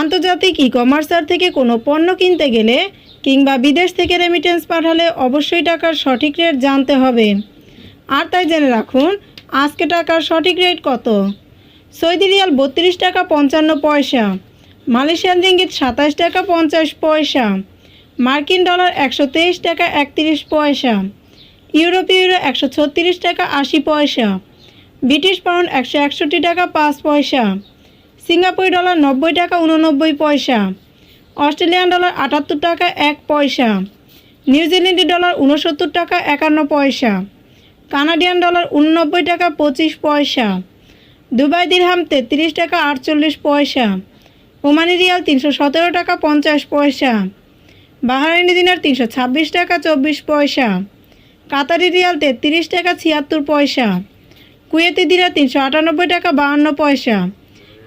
আন্তর্জাতিক ই কমার্সার থেকে কোনো পণ্য কিনতে গেলে কিংবা বিদেশ থেকে রেমিটেন্স পাঠালে অবশ্যই টাকার সঠিক রেট জানতে হবে। আর তাই জেনে রাখুন, আজকে টাকার সঠিক রেট কত? সৌদি রিয়াল বত্রিশ টাকা পঞ্চান্ন পয়সা, মালয়েশিয়ান রিঙ্গিত সাতাশ টাকা পঞ্চাশ পয়সা, মার্কিন ডলার একশো তেইশ টাকা একত্রিশ পয়সা, ইউরোপীয় ইউরো একশো ছত্রিশ টাকা আশি পয়সা, ব্রিটিশ পাউন্ড একশো একষট্টি টাকা পাঁচ পয়সা সিঙ্গাপুরি ডলার নব্বই টাকা উননব্বই পয়সা, অস্ট্রেলিয়ান ডলার আটাত্তর টাকা এক পয়সা নিউজিল্যান্ডি ডলার উনসত্তর টাকা একান্ন পয়সা, কানাডিয়ান ডলার উননব্বই টাকা পঁচিশ পয়সা, দুবাই দিরহাম তেত্রিশ টাকা আটচল্লিশ পয়সা, ওমানি রিয়াল তিনশো সতেরো টাকা পঞ্চাশ পয়সা, বাহারাইনি দিনার তিনশো ছাব্বিশ টাকা চব্বিশ পয়সা, কাতারি রিয়াল তেত্রিশ টাকা ছিয়াত্তর পয়সা, কুয়েতি দিনার তিনশো আটানব্বই টাকা বাহান্ন পয়সা